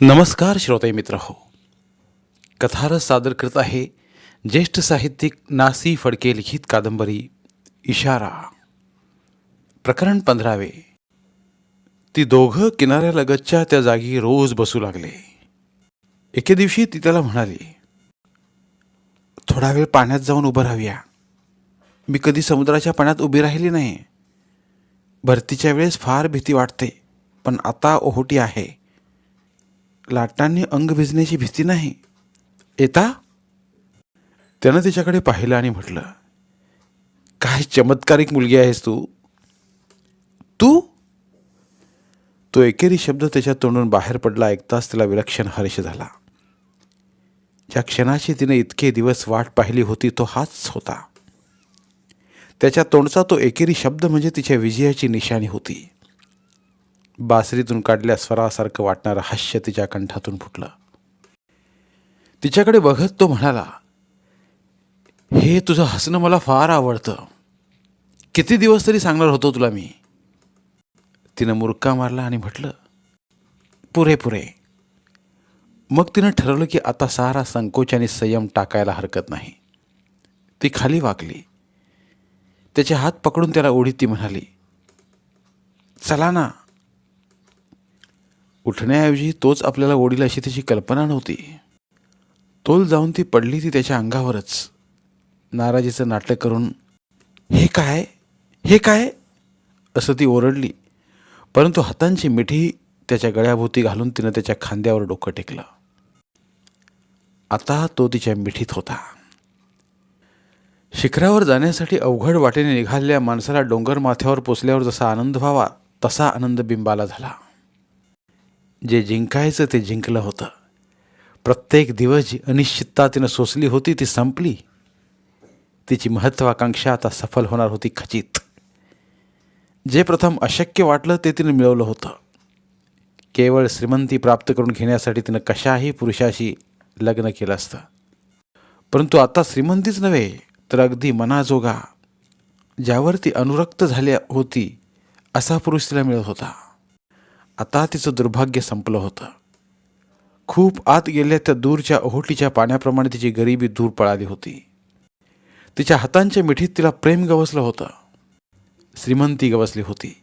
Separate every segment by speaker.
Speaker 1: नमस्कार श्रोते मित्र हो. कथारस सादर करत आहे ज्येष्ठ साहित्यिक नासी फडके लिखित कादंबरी इशारा. प्रकरण पंधरावे. ती दोघं किनाऱ्यालगतच्या त्या जागी रोज बसू लागले. एके दिवशी ती त्याला म्हणाली थोडा वेळ पाण्यात जाऊन उभं राहूया. मी कधी समुद्राच्या पाण्यात उभी राहिली नाही. भरतीच्या वेळेस फार भीती वाटते पण आता ओहोटी आहे. लाटांनी अंग भिजण्याची भीती नाही. येता? त्यानं तिच्याकडे पाहिलं आणि म्हटलं काय चमत्कारिक मुलगी आहेस तू. तू? तो एकेरी शब्द त्याच्या तोंडून बाहेर पडला ऐकताच तिला विलक्षण हर्ष झाला. ज्या क्षणाची तिने इतके दिवस वाट पाहिली होती तो हाच होता. त्याच्या तोंडचा तो एकेरी शब्द म्हणजे तिच्या विजयाची निशाणी होती. बासरीतून काढल्या स्वरासारखं वाटणारं हास्य तिच्या कंठातून फुटलं. तिच्याकडे बघत तो म्हणाला हे तुझं हसणं मला फार आवडतं. किती दिवस तरी सांगणार होतो तुला मी. तिनं मुरका मारला आणि म्हटलं पुरे पुरे. मग तिनं ठरवलं की आता सारा संकोच आणि संयम टाकायला हरकत नाही. ती खाली वाकली. त्याचे हात पकडून त्याला ओढीत ती म्हणाली चला ना उठण्याऐवजी तोच आपल्याला ओढील अशी त्याची कल्पना नव्हती. तोल जाऊन ती पडली ती त्याच्या अंगावरच. नाराजीचं नाटक करून हे काय? हे काय? असं ती ओरडली. परंतु हातांची मिठी त्याच्या गळ्याभोवती घालून तिनं त्याच्या खांद्यावर डोकं टेकलं. आता तो तिच्या मिठीत होता. शिखरावर जाण्यासाठी अवघड वाटेने निघालेल्या माणसाला डोंगर माथ्यावर पोचल्यावर जसा आनंद व्हावा तसा आनंद बिंबाला झाला. जे जिंकायचं ते जिंकलं होतं. प्रत्येक दिवस जी अनिश्चितता तिनं सोसली होती ती संपली. तिची महत्त्वाकांक्षा आता सफल होणार होती खचित. जे प्रथम अशक्य वाटलं ते तिनं मिळवलं होतं. केवळ श्रीमंती प्राप्त करून घेण्यासाठी तिनं कशाही पुरुषाशी लग्न केलं असतं. परंतु आता श्रीमंतीच नव्हे तर अगदी मनाजोगा. ज्यावर ती अनुरक्त झाली होती असा पुरुष तिला मिळत होता. आता तिचं दुर्भाग्य संपलं होतं. खूप आत गेल्या त्या दूरच्या ओहोटीच्या पाण्याप्रमाणे तिची गरिबी दूर पळाली होती. तिच्या हातांच्या मिठीत तिला प्रेम गवसलं होतं. श्रीमंती गवसली होती.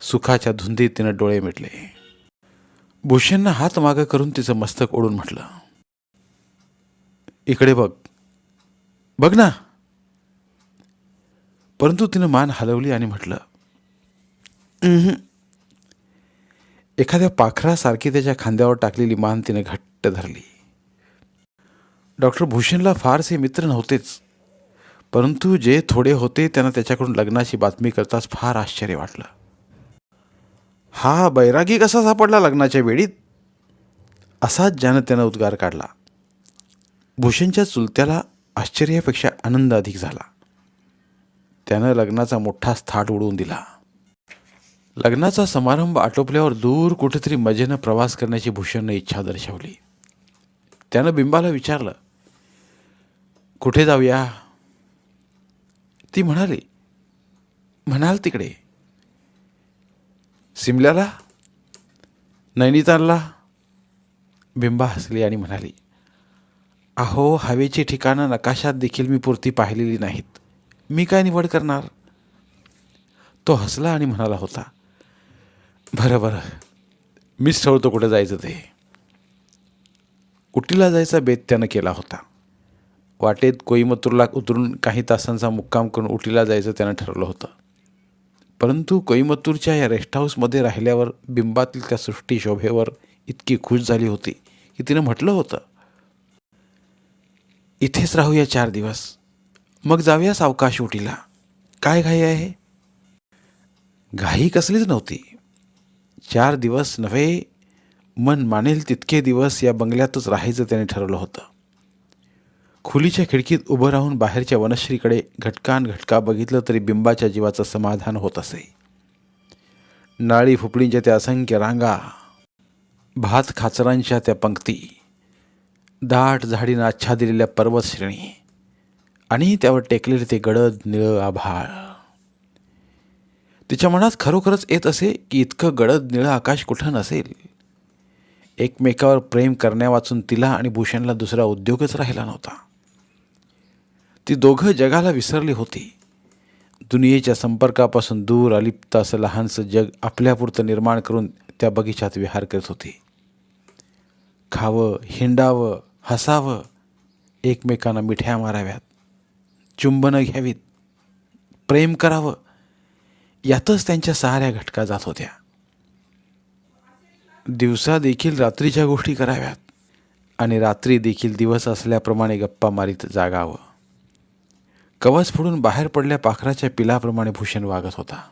Speaker 1: सुखाच्या धुंदीत तिनं डोळे मिटले. भूषणनं हात मागं करून तिचं मस्तक ओढून म्हटलं इकडे बघ. बघ ना. परंतु तिनं मान हलवली आणि म्हटलं एखाद्या पाखरासारखी त्याच्या खांद्यावर टाकलेली मान तिने घट्ट धरली. डॉक्टर भूषणला फारसे मित्र नव्हतेच परंतु जे थोडे होते त्यांना त्याच्याकडून लग्नाची बातमी करताच फार आश्चर्य वाटलं. हा बैरागी कसा सापडला लग्नाच्या वेळीत असाच ज्यानं त्यानं उद्गार काढला. भूषणच्या चुलत्याला आश्चर्यापेक्षा आनंद अधिक झाला. त्यानं लग्नाचा मोठा थाट उडवून दिला. लग्नाचा समारंभ आटोपल्यावर दूर कुठेतरी मजेनं प्रवास करण्याची भूषणनं इच्छा दर्शवली. त्यानं बिंबाला विचारलं कुठे जाऊया? ती म्हणाली म्हणाल तिकडे. सिमल्याला? नैनितालला. बिंबा हसली आणि म्हणाली अहो हवेची ठिकाणं नकाशात देखील मी पुरती पाहिलेली नाहीत. मी काय निवड करणार? तो हसला आणि म्हणाला होता बरं बरं मीच ठरवतो कुठे जायचं ते. उटीला जायचा बेत त्यानं केला होता. वाटेत कोईमतूरला उतरून काही तासांचा मुक्काम करून उटीला जायचं त्यानं ठरवलं होतं. परंतु कोईमतूरच्या या रेस्ट हाऊसमध्ये राहिल्यावर बिंबातील त्या सृष्टी शोभेवर इतकी खुश झाली होती की तिनं म्हटलं होतं इथेच राहूया चार दिवस. मग जाऊया सावकाश उटीला. काय घाई आहे? घाई कसलीच नव्हती. चार दिवस नव्हे मन मानेल तितके दिवस या बंगल्यातच राहायचं त्याने ठरवलं होतं. खुलीच्या खिडकीत उभं राहून बाहेरच्या वनश्रीकडे घटकान घटका बघितलं तरी बिंबाच्या जीवाचं समाधान होत असे. नाळी फुपडींच्या त्या असंख्य रांगा भात खाचरांच्या त्या पंक्ती दाट झाडीनं आच्छादिलेल्या दिलेल्या पर्वतश्रेणी आणि त्यावर टेकलेले ते गडद निळं आभाळ. तिच्या मनात खरोखरच येत असे की इतकं गडद निळं आकाश कुठं नसेल? एकमेकावर प्रेम करण्यावाचून तिला आणि भूषणला दुसरा उद्योगच राहिला नव्हता. ती दोघं जगाला विसरली होती. दुनियेच्या संपर्कापासून दूर अलिप्त असं लहानसं जग आपल्यापुरतं निर्माण करून त्या बगीचात विहार करत होती. खावं हिंडावं हसावं एकमेकांना मिठ्या माराव्यात. चुंबनं घ्यावीत. प्रेम करावं. यातच त्यांच्या साऱ्या घटका जात होत्या. दिवसा देखील रात्रीच्या गोष्टी कराव्यात आणि रात्री देखील दिवस असल्याप्रमाणे गप्पा मारीत जागावं. कवच फोडून बाहेर पडल्या पाखराच्या पिलाप्रमाणे भूषण वागत होता.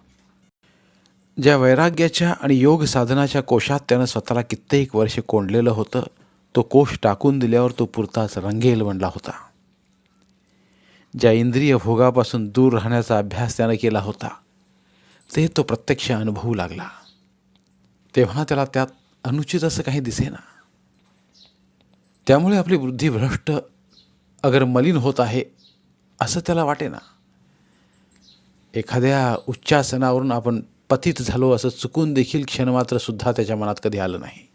Speaker 1: ज्या वैराग्याच्या आणि योग साधनाच्या कोशात त्यानं स्वतःला कित्येक वर्ष कोंडलेलं होतं तो कोश टाकून दिल्यावर तो पुरताच रंगेल बनला होता. ज्या इंद्रिय भोगापासून दूर राहण्याचा अभ्यास त्यानं केला होता ते तो प्रत्यक्ष अनुभवू लागला. तेव्हा त्याला त्यात अनुचित असं काही दिसेना. त्यामुळे आपली बुद्धी भ्रष्ट अगर मलिन होत आहे असं त्याला वाटेना. एखाद्या उच्चासनावरून आपण पतित झालो असं चुकून देखील क्षणमात्र सुद्धा त्याच्या मनात कधी आलं नाही.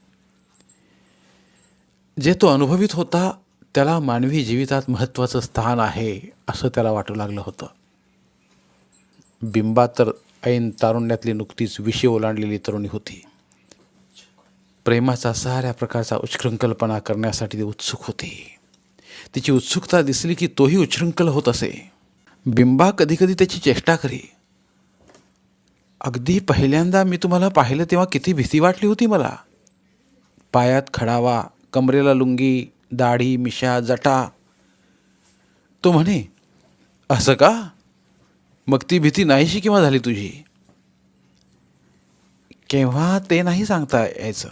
Speaker 1: जे तो अनुभवित होता त्याला मानवी जीवितात महत्त्वाचं स्थान आहे असं त्याला वाटू लागलं होतं. बिंबात तर ऐन तारुण्यातली नुकतीच विषय ओलांडलेली तरुणी होती. प्रेमाचा साऱ्या प्रकारचा उच्छृंखलपणा करण्यासाठी ती उत्सुक होती. तिची उत्सुकता दिसली की तोही उच्छृंखल होत असे. बिंबा कधीकधी त्याची चेष्टा करी. अगदी पहिल्यांदा मी तुम्हाला पाहिलं तेव्हा किती भीती वाटली होती मला. पायात खडावा कमरेला लुंगी दाढी मिशा जटा. तो म्हणे असं का? मग ती भीती नाहीशी केव्हा झाली तुझी? केव्हा ते नाही सांगता यायचं.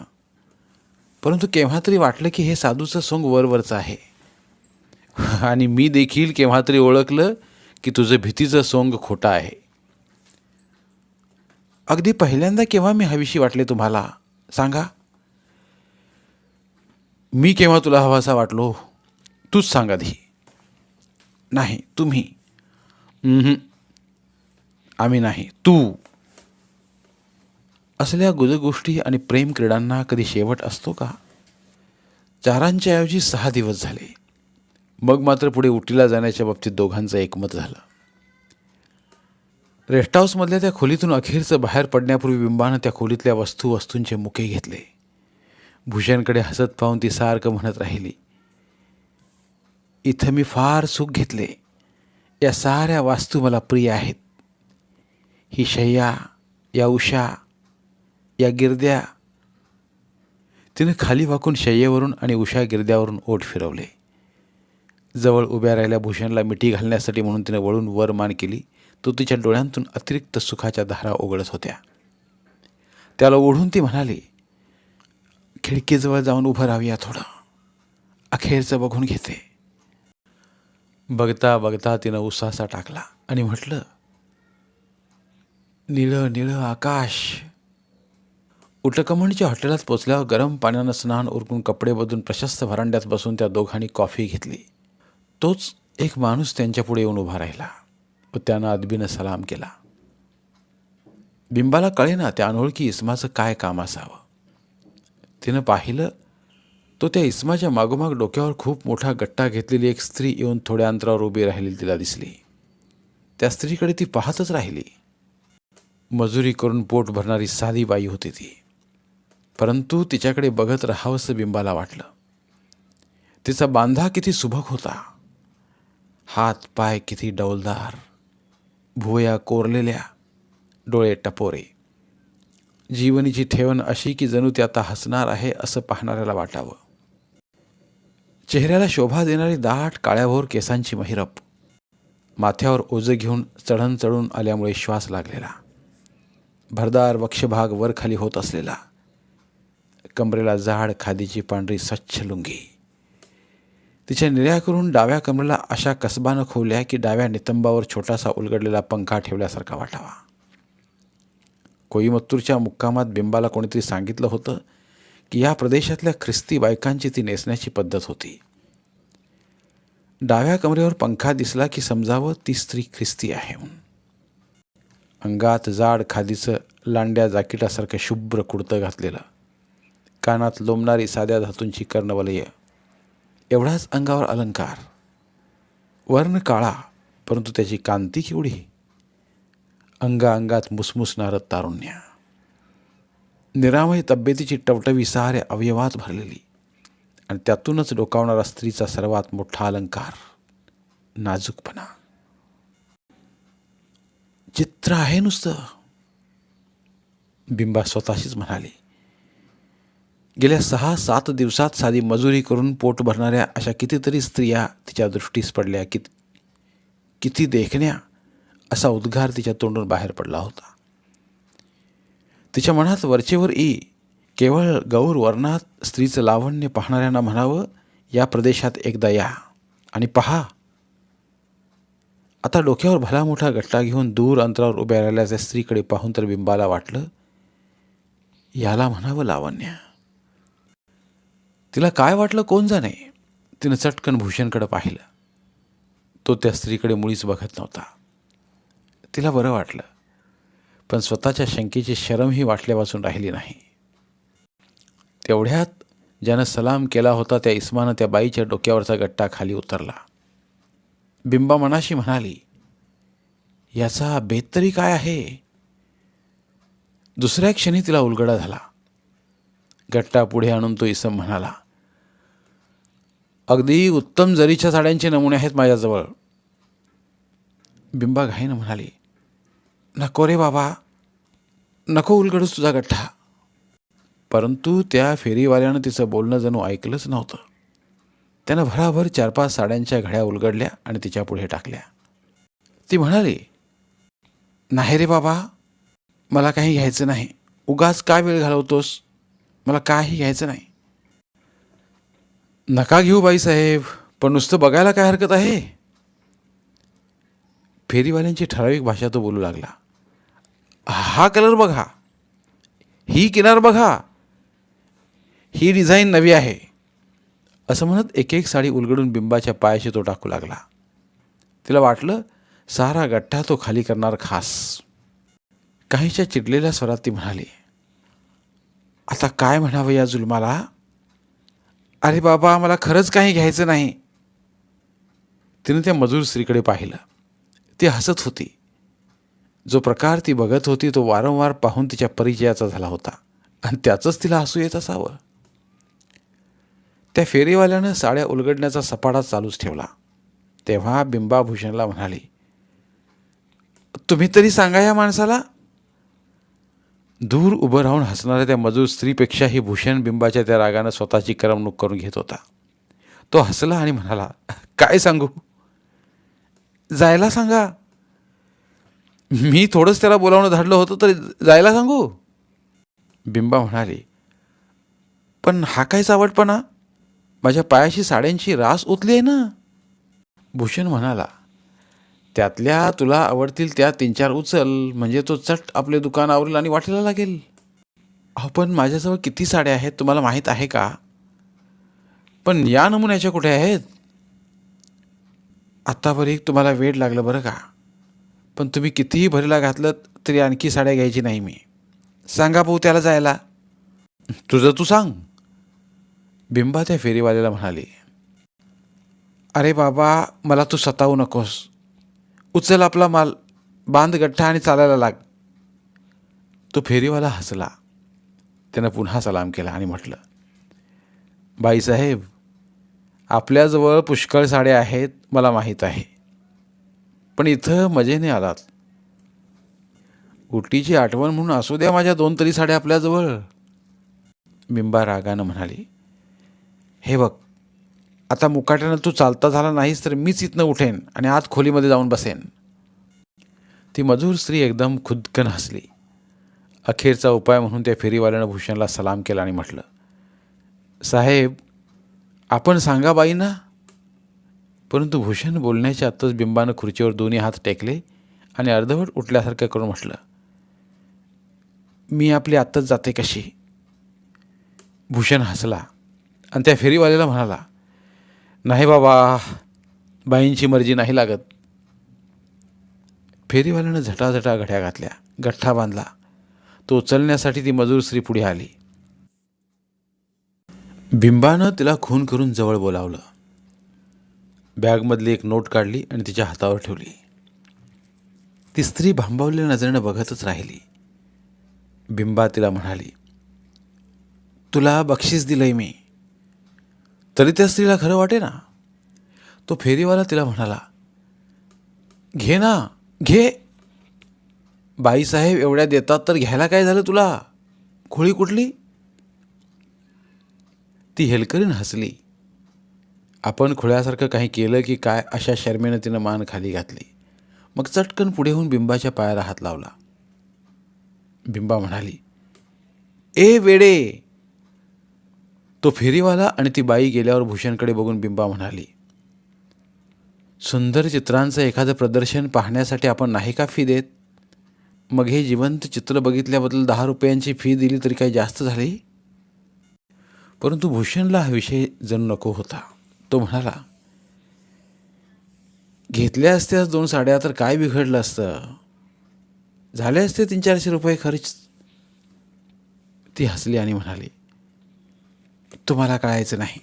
Speaker 1: परंतु केव्हा तरी वाटलं की हे साधूचं सोंग वरवरचं आहे. आणि मी देखील केव्हा तरी ओळखलं की तुझं भीतीचं सोंग खोटं आहे. अगदी पहिल्यांदा केव्हा मी हवीशी वाटले तुम्हाला? सांगा. मी केव्हा तुला हवासा वाटलो? तूच सांगा धी. नाही तुम्ही. आम्ही नाही तू. असल्या गुजगोष्टी आणि प्रेम क्रीडांना कधी शेवट असतो का? चारांच्या ऐवजी सहा दिवस झाले. मग मात्र पुढे उटीला जाण्याच्या बाबतीत दोघांचं एकमत झालं. रेस्ट हाऊसमधल्या त्या खोलीतून अखेरचं बाहेर पडण्यापूर्वी बिंबानं त्या खोलीतल्या वस्तू वस्तूंचे मुके घेतले. भूषणकडे हसत पाहून ती सारखं म्हणत राहिली इथं मी फार सुख घेतले. या साऱ्या वास्तू मला प्रिय आहेत. ही शय्या या उषा या गिरद्या. तिनं खाली वाकून शय्येवरून आणि उषा गिरद्यावरून ओठ फिरवले. जवळ उभ्या राहिल्या भूषणला मिठी घालण्यासाठी म्हणून तिनं वळून वर मान केली. तो तिच्या डोळ्यांतून अतिरिक्त सुखाच्या धारा ओघळत होत्या. त्याला ओढून ती म्हणाली खिडकीजवळ जाऊन उभं राहूया थोडं. अखेरचं बघून घेते. बघता बघता तिनं उसासा टाकला आणि म्हटलं निळं निळं आकाश. उटकमणच्या हॉटेलात पोचल्यावर गरम पाण्यानं स्नान उरकून कपडे बदलून प्रशस्त व्हरांड्यात बसून त्या दोघांनी कॉफी घेतली. तोच एक माणूस त्यांच्यापुढे येऊन उभा राहिला व त्यानं अदबीनं सलाम केला. बिंबाला कळेना त्या अनोळखी इस्माचं काय काम असावं. तिनं पाहिलं तो त्या इस्माच्या मागोमाग डोक्यावर खूप मोठा गट्टा घेतलेली एक स्त्री येऊन थोड्या अंतरावर उभी राहिलेली तिला दिसली. त्या स्त्रीकडे ती पाहतच राहिली. मजुरी करून पोट भरणारी साधी बाई होती ती. परंतु तिच्याकडे बघत राहावंसं बिंबाला वाटलं. तिचा बांधा किती सुबक होता. हात पाय किती डौलदार. भुवया कोरलेल्या डोळे टपोरे. जीवनीची ठेवण अशी की जणू ती आता हसणार आहे असं पाहणाऱ्याला वाटावं. चेहऱ्याला शोभा देणारी दाट काळ्याभोर केसांची महिरप. माथ्यावर ओझं घेऊन चढण चढून आल्यामुळे श्वास लागलेला. भरदार वक्षभाग वरखाली होत असलेला. कमरेला जाड खादीची पांढरी स्वच्छ लुंगी. तिच्या निर्या करून डाव्या कमरेला अशा कसबानं खोवल्या की डाव्या नितंबावर छोटासा उलगडलेला पंखा ठेवल्यासारखा वाटावा. कोईमत्तूरच्या मुक्कामात बिंबाला कोणीतरी सांगितलं होतं की या प्रदेशातल्या ख्रिस्ती बायकांची ती नेसण्याची पद्धत होती. डाव्या कमरेवर पंखा दिसला की समजावं ती स्त्री ख्रिस्ती आहे म्हणून. अंगात जाड खादीचं लांड्या जाकिटासारखं शुभ्र कुडतं घातलेलं. कानात लोंबणारी साध्या धातूंची कर्णवलय. एवढाच अंगावर अलंकार. वर्ण काळा परंतु त्याची कांती केवढी? अंगाअंगात मुसमुसणारं तारुण्य. निरामय तब्येतीची टवटवी साऱ्या अवयवात भरलेली. आणि त्यातूनच डोकावणारा स्त्रीचा सर्वात मोठा अलंकार नाजूकपणा. चित्र आहे नुसतं. बिंबा स्वतःशीच म्हणाली गेल्या सहा सात दिवसात साधी मजुरी करून पोट भरणाऱ्या अशा कितीतरी स्त्रिया तिच्या दृष्टीस पडल्या कित किती देखण्या असा उद्गार तिच्या तोंडून बाहेर पडला होता. तिच्या मनात वरचेवर ई केवळ गौर वर्णात स्त्रीचं लावण्य पाहणाऱ्यांना म्हणावं या प्रदेशात एकदा या आणि पहा आता डोक्यावर भला मोठा गट्टा घेऊन दूर अंतरावर उभ्या राहिल्या त्या स्त्रीकडे पाहून तर बिंबाला वाटलं याला म्हणावं लावण्य. तिला काय वाटलं कोण जाणे? तिनं चटकन भूषणकडे पाहिलं. तो त्या स्त्रीकडे मुळीच बघत नव्हता. तिला बरं वाटलं पण स्वतःच्या शंकेची शरमही वाटल्यापासून राहिली नाही. तेवढ्यात ज्यानं सलाम केला होता त्या इस्मानं त्या बाईच्या डोक्यावरचा गट्टा खाली उतरला. बिंबा मनाशी म्हणाली याचा बेत तरी काय आहे? दुसऱ्या क्षणी तिला उलगडा झाला. गट्टा पुढे आणून तो इसम म्हणाला अगदी उत्तम जरीच्या साड्यांचे नमुने आहेत माझ्याजवळ. बिंबा घाईनं म्हणाली नको रे बाबा नको उलगडूस तुझा गठ्ठा. परंतु त्या फेरीवाल्यानं तिचं बोलणं जणू ऐकलंच नव्हतं. त्यानं भराभर चार पाच साड्यांच्या घड्या उलगडल्या आणि तिच्या पुढे टाकल्या. ती म्हणाली नाही रे बाबा मला काही घ्यायचं नाही. उगाच काय वेळ घालवतोस? मला काही घ्यायचं नाही. नका घेऊ बाईसाहेब पण नुसतं बघायला काय हरकत आहे? फेरीवाल्यांची ठराविक भाषा तो बोलू लागला. हा कलर बघा. ही किनार बघा. ही डिझाईन नवी आहे. असं म्हणत एक एक साडी उलगडून बिंबाच्या पायाशी तो टाकू लागला. तिला वाटलं सारा गठ्ठा तो खाली करणार खास. काहीच्या चिडलेल्या स्वरात ती म्हणाली आता काय म्हणावं या जुलमाला? अरे बाबा मला खरंच काही घ्यायचं नाही. तिने त्या मजूर स्त्रीकडे पाहिलं. ती हसत होती. जो प्रकार ती बघत होती तो वारंवार पाहून तिच्या परिचयाचा झाला होता. आणि त्याचंच तिला हसू येत असावं. त्या फेरीवाल्यानं साड्या उलगडण्याचा सपाटा चालूच ठेवला. तेव्हा बिंबाभूषणला म्हणाली तुम्ही तरी सांगा या माणसाला. दूर उभं राहून हसणाऱ्या त्या मजूर स्त्रीपेक्षाही भूषण बिंबाच्या त्या रागानं स्वतःची करमणूक करून घेत होता. तो हसला आणि म्हणाला काय सांगू? जायला सांगा. मी थोडंच त्याला बोलावणं धाडलं होतं तरी जायला सांगू. बिंबा म्हणाली पण हा काय चावटपणा माझ्या पायाशी साड्यांची रास ओतली आहे ना? भूषण म्हणाला त्यातल्या तुला आवडतील त्या तीन चार उचल म्हणजे तो चट आपले दुकान आवरेल आणि वाटेला लागेल. अहो पण माझ्याजवळ किती साड्या आहेत तुम्हाला माहीत आहे का? पण या नमुन्याच्या कुठे आहेत? आत्तावर तुम्हाला वेळ लागलं बरं का. पण तुम्ही कितीही भरीला घातलं तरी आणखी साड्या घ्यायची नाही मी. सांगा भाऊ त्याला जायला. तुझं तू सांग. बिंबा त्या फेरीवाल्याला म्हणाली अरे बाबा मला तू सतावू नकोस. उचल आपला माल बांध गठ्ठा आणि चालायला लाग. तो फेरीवाला हसला. त्यानं पुन्हा सलाम केला आणि म्हटलं बाईसाहेब आपल्याजवळ पुष्कळ साड्या आहेत मला माहीत आहे. पण इथं मजेने आलात. उटीची आठवण म्हणून असू द्या माझ्या दोन तरी साड्या आपल्याजवळ बिंबा रागानं म्हणाली हे बघ आता मुकाट्यानं तू चालता झाला नाहीस तर मीच इथनं उठेन आणि आत खोलीमध्ये जाऊन बसेन. ती मजूर स्त्री एकदम खुदकन हसली. अखेरचा उपाय म्हणून त्या फेरीवाल्यानं भूषणला सलाम केला आणि म्हटलं साहेब आपण सांगा बाई ना. परंतु भूषण बोलण्याच्या आत्ताच बिंबानं खुर्चीवर दोन्ही हात टेकले आणि अर्धवट उठल्यासारखं करून म्हटलं मी आपली आत्ताच जाते कशी? भूषण हसला. आणि त्या फेरीवाल्याला म्हणाला नाही बाबा बाईंची मर्जी नाही लागत. फेरीवाल्यानं झटाझटा घड्या घातल्या गठ्ठा बांधला. तो उचलण्यासाठी ती मजूर स्त्री पुढे आली. बिंबानं तिला खून करून जवळ बोलावलं. बॅगमधली एक नोट काढली आणि तिच्या हातावर ठेवली. ती स्त्री भांबावलेल्या नजरेनं बघतच राहिली. बिंबा तिला म्हणाली तुला बक्षीस दिलंय मी. तरी त्या स्त्रीला खरं वाटे ना. तो फेरीवाला तिला म्हणाला घे ना घे. बाईसाहेब एवढ्या देतात तर घ्यायला काय झालं तुला? खोळी कुठली? ती हेलकरीन हसली. आपण खुळ्यासारखं काही केलं की काय अशा शर्मेनं तिनं मान खाली घातली. मग चटकन पुढे होऊन बिंबाच्या पायाला हात लावला. बिंबा म्हणाली ए वेडे तो फेरीवाला आणि ती बाई गेल्यावर भूषणकडे बघून बिंबा म्हणाली सुंदर चित्रांचं एखादं प्रदर्शन पाहण्यासाठी आपण नाही का फी देत? मग हे जिवंत चित्र बघितल्याबद्दल दहा रुपयांची फी दिली तरी काही जास्त झाली? परंतु भूषणला हा विषय जणू नको होता. तो म्हणाला घेतल्या असत्याच दोन साड्या तर काय बिघडलं असतं? झाले असते तीन चारशे रुपये खर्च. ती हसली आणि म्हणाली तुम्हाला कळायचं नाही.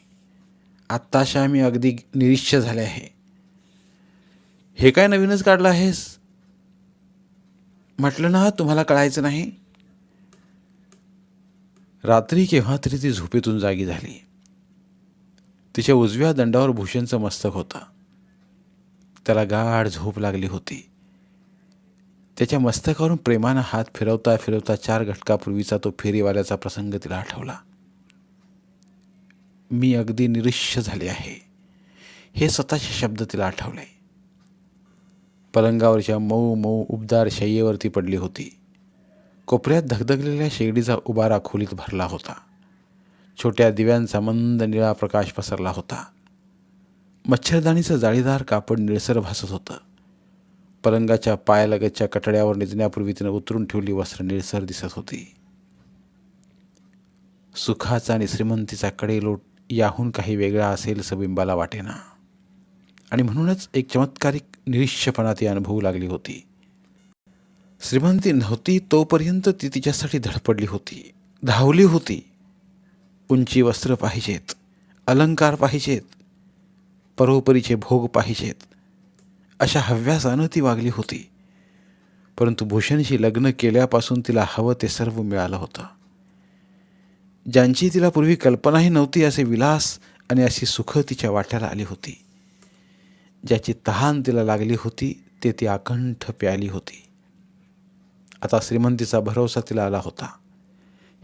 Speaker 1: आत्ताशा मी अगदी निरीश्च झाले आहे. हे काय नवीनच काढलं आहेस? म्हटलं ना तुम्हाला कळायचं नाही? रात्री केव्हा तरी ती झोपेतून जागी झाली. तिच्या उजव्या दंडावर भूषणचं मस्तक होतं. त्याला गाढ झोप लागली होती. त्याच्या मस्तकावरून प्रेमानं हात फिरवता फिरवता चार घटकापूर्वीचा तो फेरीवाल्याचा प्रसंग तिला आठवला. मी अगदी निरीश्य झाले आहे. हे स्वतःचे शब्द तिला आठवले. पलंगावरच्या मऊ मऊ उबदार शय्येवरती पडली होती. कोपऱ्यात धगधगलेल्या शेगडीचा उबारा खोलीत भरला होता. छोट्या दिव्यांचा मंद निळा प्रकाश पसरला होता. मच्छरदाणीचं जाळीदार कापड निळसर भासत होतं. पलंगाच्या पायालगतच्या कटड्यावर निजण्यापूर्वी तिनं उतरून ठेवली वस्त्र निळसर दिसत होती. सुखाचा आणि श्रीमंतीचा कडेलोट याहून काही वेगळा असेल सबिंबाला वाटेना. आणि म्हणूनच एक चमत्कारिक निरीक्षपणा ती अनुभवू लागली होती. श्रीमंती नव्हती तोपर्यंत ती तिच्यासाठी धडपडली होती. धावली होती. उंची वस्त्र पाहिजेत. अलंकार पाहिजेत. परोपरीचे भोग पाहिजेत. अशा हव्यासानं ती वागली होती. परंतु भूषणशी लग्न केल्यापासून तिला हवं ते सर्व मिळालं होतं. ज्यांची तिला पूर्वी कल्पनाही नव्हती असे विलास आणि अशी सुख तिच्या वाट्याला आली होती. ज्याची तहान तिला लागली होती ते ती अकंठ प्याली होती. आता श्रीमंतीचा भरोसा तिला आला होता.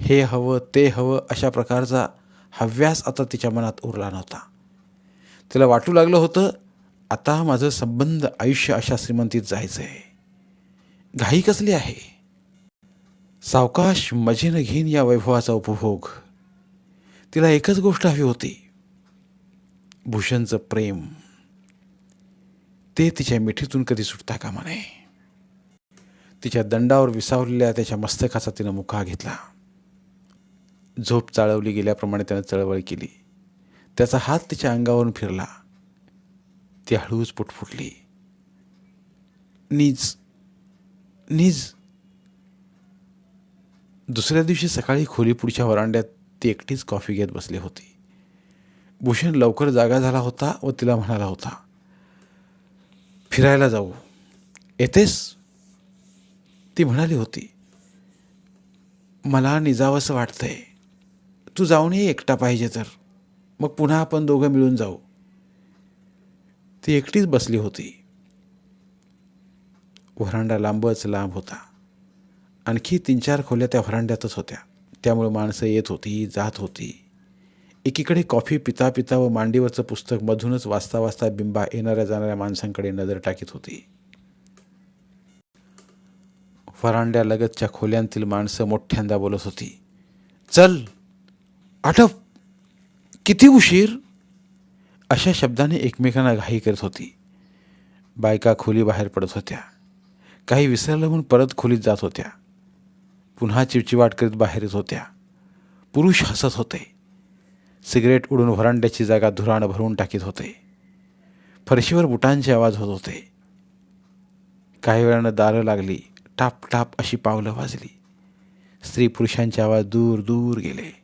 Speaker 1: हे हवं ते हवं अशा प्रकारचा हव्यास आता तिच्या मनात उरला नव्हता. तिला वाटू लागलं होतं आता माझं संबंध आयुष्य अशा श्रीमंतीत जायचं आहे घाई कसली आहे? सावकाश मजेनं घेईन या वैभवाचा उपभोग. तिला एकच गोष्ट हवी होती. भूषणचं प्रेम. ते तिच्या मिठीतून कधी सुटता कामा नये. तिच्या दंडावर विसावलेल्या त्याच्या मस्तकाचा तिनं मुका घेतला. झोप चाळवली गेल्याप्रमाणे त्यानं चळवळ केली. त्याचा हात तिच्या अंगावरून फिरला. ती हळूच पुटफुटली नीज नीज दुसऱ्या दिवशी सकाळी खोलीपुढच्या वरांड्यात ती एकटीच कॉफी घेत बसली होती. भूषण लवकर जागा झाला होता व तिला म्हणाला होता फिरायला जाऊ. येतेस? ती म्हणाली होती मला निजावंसं वाटतंय. तू जाऊन ये एकटा पाहिजे तर. मग पुन्हा आपण दोघं मिळून जाऊ. ती एकटीच बसली होती. व्हरांडा लांबच लांब होता. आणखी तीन चार खोल्या त्या व्हरांड्यातच होत्या. त्यामुळे माणसं येत होती जात होती. एकीकडे कॉफी पिता पिता व मांडीवरचं पुस्तक मधूनच वाचता वाचता बिंबा येणाऱ्या जाणाऱ्या माणसांकडे नजर टाकीत होती. व्हरांड्यालगतच्या खोल्यांतील माणसं मोठ्यांदा बोलत होती चल आटप किती उशीर? अशा शब्दाने एकमेकांना घाई करत होती. बायका खोली बाहेर पडत होत्या. काही विसरलं म्हणून परत खोलीत जात होत्या. पुन्हा चिवचिवाट करीत बाहेरच होत्या. पुरुष हसत होते. सिगरेट उडून व्हरांड्याची जागा धुराण भरून टाकीत होते. फरशीवर बुटांचे आवाज होत होते. काही वेळानं दारं लागली. टाप टाप अशी पावलं वाजली. स्त्री पुरुषांचे आवाज दूर दूर गेले.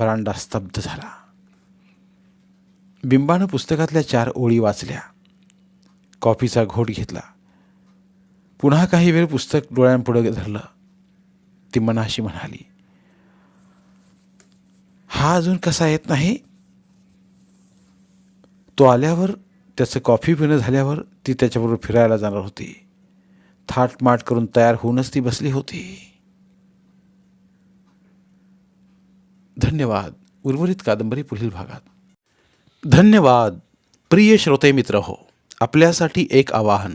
Speaker 1: वरांडा स्तब्ध झाला. बिंबानं पुस्तकातल्या चार ओळी वाचल्या. कॉफीचा घोट घेतला. पुन्हा काही वेळ पुस्तक डोळ्यांपुढं धरलं. ती मनाशी म्हणाली हा अजून कसा येत नाही? तो आल्यावर त्याचं कॉफी पिणं झाल्यावर ती त्याच्याबरोबर फिरायला जाणार होती. थाटमाट करून तयार होऊनच ती बसली होती. धन्यवाद. उर्वरित कादंबरी पुढील भागात. धन्यवाद. प्रिय श्रोते मित्र हो आपल्यासाठी एक आवाहन.